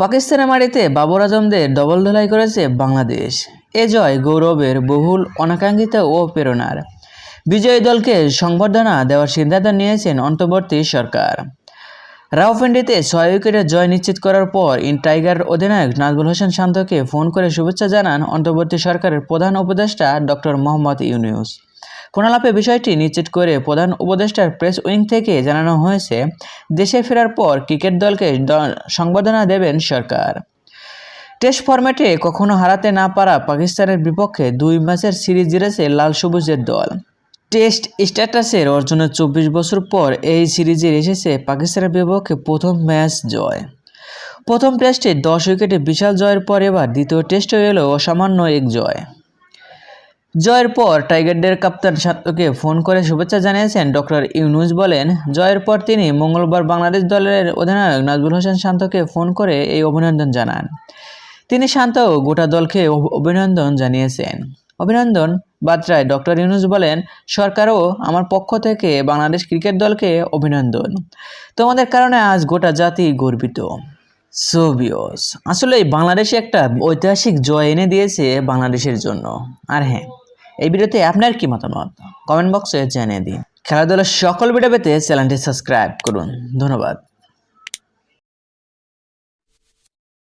পাকিস্তানের মাটিতে বাবর আজমদের ডবল ধলাই করেছে বাংলাদেশ। এ জয় গৌরবের বহুল অনাকাঙ্ক্ষিত ও প্রেরণার। বিজয়ী দলকে সংবর্ধনা দেওয়ার সিদ্ধান্ত নিয়েছেন অন্তর্বর্তী সরকার। রাওফেন্ডিতে ছয় উইকেটের জয় নিশ্চিত করার পর ইন টাইগার অধিনায়ক নাজমুল হোসেন শান্তকে ফোন করে শুভেচ্ছা জানান অন্তর্বর্তী সরকারের প্রধান উপদেষ্টা ডক্টর মোহাম্মদ ইউনুস। ফোনালাপে বিষয়টি নিশ্চিত করে প্রধান উপদেষ্টার প্রেস উইং থেকে জানানো হয়েছে, দেশে ফেরার পর ক্রিকেট দলকে সংবর্ধনা দেবেন সরকার। টেস্ট ফরম্যাটে কখনো হারাতে না পারা পাকিস্তানের বিপক্ষে দুই ম্যাচের সিরিজ জিতেছে লাল সবুজের দল। টেস্ট স্ট্যাটাসের অর্জনের চব্বিশ বছর পর এই সিরিজে এসেছে পাকিস্তানের বিপক্ষে প্রথম ম্যাচ জয়। প্রথম টেস্টে দশ উইকেটে বিশাল জয়ের পর এবার দ্বিতীয় টেস্টে এলো অসামান্য এক জয়। জয়ের পর টাইগারদের কাপ্তান শান্তকে ফোন করে শুভেচ্ছা জানিয়েছেন ডক্টর ইউনুস বলেন, জয়ের পর তিনি মঙ্গলবার বাংলাদেশ দলের অধিনায়ক নাজবুল হোসেন শান্তকে ফোন করে এই অভিনন্দন জানান। তিনি শান্ত গোটা দলকে অভিনন্দন জানিয়েছেন। অভিনন্দন বার্তায় ডক্টর ইউনুস বলেন, সরকারও আমার পক্ষ থেকে বাংলাদেশ ক্রিকেট দলকে অভিনন্দন। তোমাদের কারণে আজ গোটা জাতি গর্বিত। সোভিয়স আসলে বাংলাদেশে একটা ঐতিহাসিক জয় এনে দিয়েছে বাংলাদেশের জন্য। আর হ্যাঁ এই ভিডিওতে আপনার কি মতামত? কমেন্ট বক্সে জানিয়ে দিন। খেলাধুলার সকল ভিডিও পেতে চ্যানেলটি সাবস্ক্রাইব করুন। ধন্যবাদ।